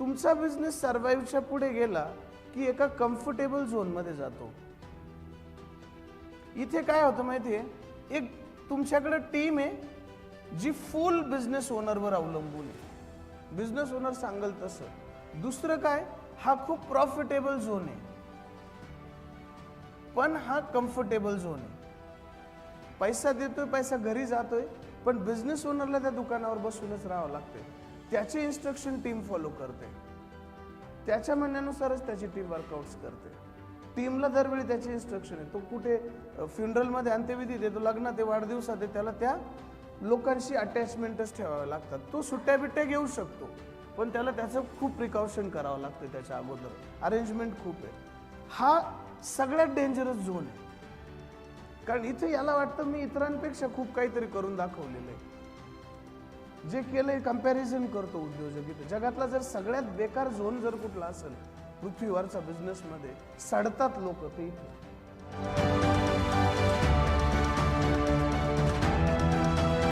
तुमचा बिझनेस सर्वाईव्हच्या पुढे गेला की एका कम्फर्टेबल झोनमध्ये जातो. इथे काय होतं माहिती आहे एक तुमच्याकडे टीम आहे जी फुल बिझनेस ओनरवर अवलंबून आहे. बिझनेस ओनर सांगल तसं. दुसरं काय? हा खूप प्रॉफिटेबल झोन आहे. पण हा कम्फर्टेबल झोन आहे. पैसा देतोय पैसा घरी जातोय पण बिझनेस ओनरला त्या दुकानावर बसूनच राहावं लागते त्याचे इन्स्ट्रक्शन टीम फॉलो करते. त्याच्या म्हणण्यानुसारच त्याची टीम वर्कआउट्स करते. टीमला दरवेळी त्याचे इन्स्ट्रक्शन आहे. तो कुठे फ्युनरलमध्ये अंत्यविधी देतो लग्नात ते वाढदिवसात आहे त्याला त्या लोकांशी अटॅचमेंटच ठेवाव्या लागतात. तो सुट्ट्या बिट्ट्या घेऊ शकतो पण त्याला त्याचं खूप प्रिकॉशन करावं लागतं त्याच्या अगोदर. अरेंजमेंट खूप आहे. हा सगळ्यात डेंजरस झोन आहे. कारण इथे याला वाटतं मी इतरांपेक्षा खूप काहीतरी करून दाखवलेलं आहे. जे केलंय कंपॅरिझन करतो उद्योजक इथे जगातला जर सगळ्यात बेकार झोन जर कुठला असेल पृथ्वीवरचा बिझनेसमध्ये सडतात लोक ते इथे.